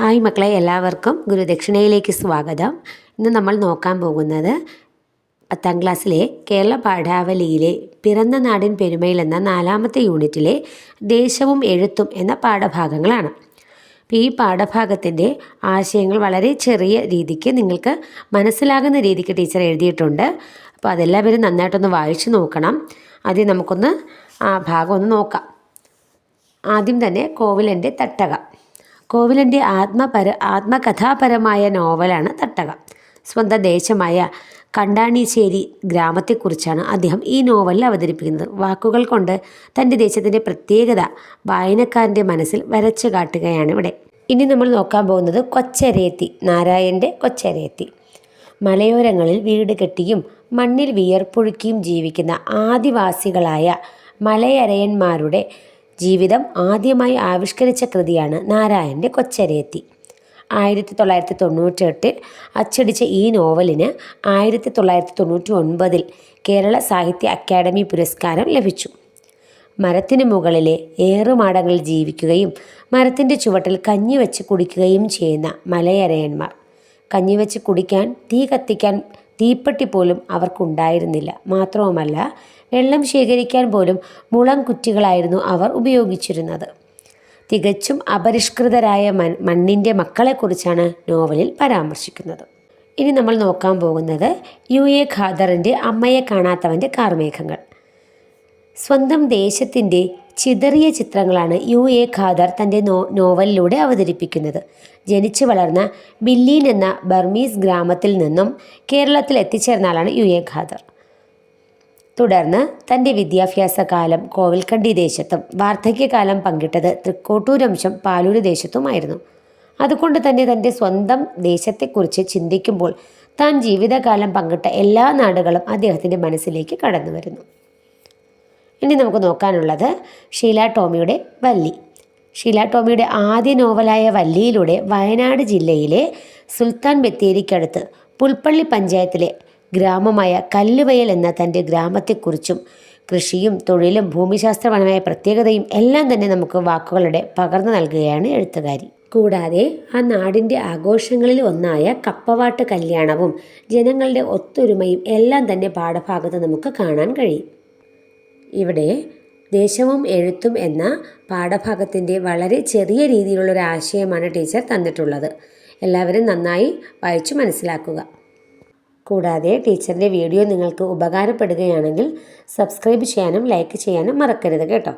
Hi മക്കളെ എല്ലാവർക്കും ഗുരുദക്ഷിണയിലേക്ക് സ്വാഗതം. ഇന്ന് നമ്മൾ നോക്കാൻ പോകുന്നത് പത്താം ക്ലാസ്സിലെ കേരള പാഠാവലിയിലെ പിറന്ന നാടിൻ പെരുമയിൽ എന്ന നാലാമത്തെ യൂണിറ്റിലെ ദേശവും എഴുത്തും എന്ന പാഠഭാഗങ്ങളാണ്. അപ്പോൾ ഈ പാഠഭാഗത്തിന്റെ ആശയങ്ങൾ വളരെ ചെറിയ രീതിക്ക് നിങ്ങൾക്ക് മനസ്സിലാകുന്ന രീതിക്ക് ടീച്ചർ എഴുതിയിട്ടുണ്ട്. അപ്പോൾ അതെല്ലാവരും നന്നായിട്ടൊന്ന് വായിച്ചു നോക്കണം. ആദ്യം നമുക്കൊന്ന് ആ ഭാഗം ഒന്ന് നോക്കാം. ആദ്യം തന്നെ കോവിലന്റെ തട്ടക. കോവിലന്റെ ആത്മപര ആത്മകഥാപരമായ നോവലാണ് തട്ടക. സ്വന്തം ദേശമായ കണ്ടാണിശ്ശേരി ഗ്രാമത്തെക്കുറിച്ചാണ് അദ്ദേഹം ഈ നോവലിൽ അവതരിപ്പിക്കുന്നത്. വാക്കുകൾ കൊണ്ട് തന്റെ ദേശത്തിന്റെ പ്രത്യേകത വായനക്കാരന്റെ മനസ്സിൽ വരച്ചു കാട്ടുകയാണ് ഇവിടെ. ഇനി നമ്മൾ നോക്കാൻ പോകുന്നത് കൊച്ചരേത്തി നാരായണന്റെ കൊച്ചരേത്തി. മലയോരങ്ങളിൽ വീട് കെട്ടിയും മണ്ണിൽ വിയർപ്പൊഴുക്കിയും ജീവിക്കുന്ന ആദിവാസികളായ മലയരയന്മാരുടെ ജീവിതം ആദ്യമായി ആവിഷ്കരിച്ച കൃതിയാണ് നാരായണന്റെ കൊച്ചരേത്തി. ആയിരത്തി തൊള്ളായിരത്തി തൊണ്ണൂറ്റെട്ടിൽ അച്ചടിച്ച ഈ നോവലിന് ആയിരത്തി തൊള്ളായിരത്തി തൊണ്ണൂറ്റി ഒൻപതിൽ കേരള സാഹിത്യ അക്കാദമി പുരസ്കാരം ലഭിച്ചു. മരത്തിന് മുകളിലെ ഏറുമാടങ്ങളിൽ ജീവിക്കുകയും മരത്തിന്റെ ചുവട്ടിൽ കഞ്ഞി വെച്ച് കുടിക്കുകയും ചെയ്യുന്ന മലയരയന്മാർ. കഞ്ഞി വെച്ച് കുടിക്കാൻ തീ കത്തിക്കാൻ തീപ്പെട്ടി പോലും അവർക്കുണ്ടായിരുന്നില്ല. മാത്രവുമല്ല വെള്ളം ശേഖരിക്കാൻ പോലും മുളം കുറ്റികളായിരുന്നു അവർ ഉപയോഗിച്ചിരുന്നത്. തികച്ചും അപരിഷ്കൃതരായ മണ്ണിന്റെ മക്കളെക്കുറിച്ചാണ് നോവലിൽ പരാമർശിക്കുന്നത്. ഇനി നമ്മൾ നോക്കാൻ പോകുന്നത് യു എ ഖാദറിന്റെ അമ്മയെ കാണാത്തവന്റെ കാർമേഘങ്ങൾ. സ്വന്തം ദേശത്തിന്റെ ചിതറിയ ചിത്രങ്ങളാണ് യു എ ഖാദർ തന്റെ നോ നോവലിലൂടെ അവതരിപ്പിക്കുന്നത്. ജനിച്ചു വളർന്ന ബില്ലീൻ എന്ന ബർമീസ് ഗ്രാമത്തിൽ നിന്നും കേരളത്തിൽ എത്തിച്ചേർന്ന ആളാണ് യു എ ഖാദർ. തുടർന്ന് തന്റെ വിദ്യാഭ്യാസ കാലം കോവിൽക്കണ്ടി ദേശത്തും വാർദ്ധക്യകാലം പങ്കിട്ടത് തൃക്കോട്ടൂരംശം പാലൂര് ദേശത്തുമായിരുന്നു. അതുകൊണ്ട് തന്നെ തന്റെ സ്വന്തം ദേശത്തെക്കുറിച്ച് ചിന്തിക്കുമ്പോൾ താൻ ജീവിതകാലം പങ്കിട്ട എല്ലാ നാടുകളും അദ്ദേഹത്തിന്റെ മനസ്സിലേക്ക് കടന്നു വരുന്നു ഇനി നമുക്ക് നോക്കാനുള്ളത് ഷീല ടോമിയുടെ വല്ലി ഷീല ടോമിയുടെ ആദ്യ നോവലായ വല്ലിയിലൂടെ വയനാട് ജില്ലയിലെ സുൽത്താൻ ബത്തേരിക്കടുത്ത് പുൽപ്പള്ളി പഞ്ചായത്തിലെ ഗ്രാമമായ കല്ലുവയൽ എന്ന തന്റെ ഗ്രാമത്തെക്കുറിച്ചും കൃഷിയും തൊഴിലും ഭൂമിശാസ്ത്രപരമായ പ്രത്യേകതയും എല്ലാം തന്നെ നമുക്ക് വാക്കുകളുടെ പകർന്നു നൽകുകയാണ് എഴുത്തുകാരി. കൂടാതെ ആ നാടിന്റെ ആഘോഷങ്ങളിൽ ഒന്നായ കപ്പവാട്ട് കല്യാണവും ജനങ്ങളുടെ ഒത്തൊരുമയും എല്ലാം തന്നെ പാഠഭാഗത്ത് നമുക്ക് കാണാൻ കഴിയും. ഇവിടെ ദേശവും എഴുത്തും എന്ന പാഠഭാഗത്തിന്റെ വളരെ ചെറിയ രീതിയിലുള്ള ഒരു ആശയമാണ് ടീച്ചർ തന്നിട്ടുള്ളത്. എല്ലാവരും നന്നായി വായിച്ചു മനസ്സിലാക്കുക. കൂടാതെ ടീച്ചറിന്റെ വീഡിയോ നിങ്ങൾക്ക് ഉപകാരപ്പെടുകയാണെങ്കിൽ സബ്സ്ക്രൈബ് ചെയ്യാനും ലൈക്ക് ചെയ്യാനും മറക്കരുത് കേട്ടോ.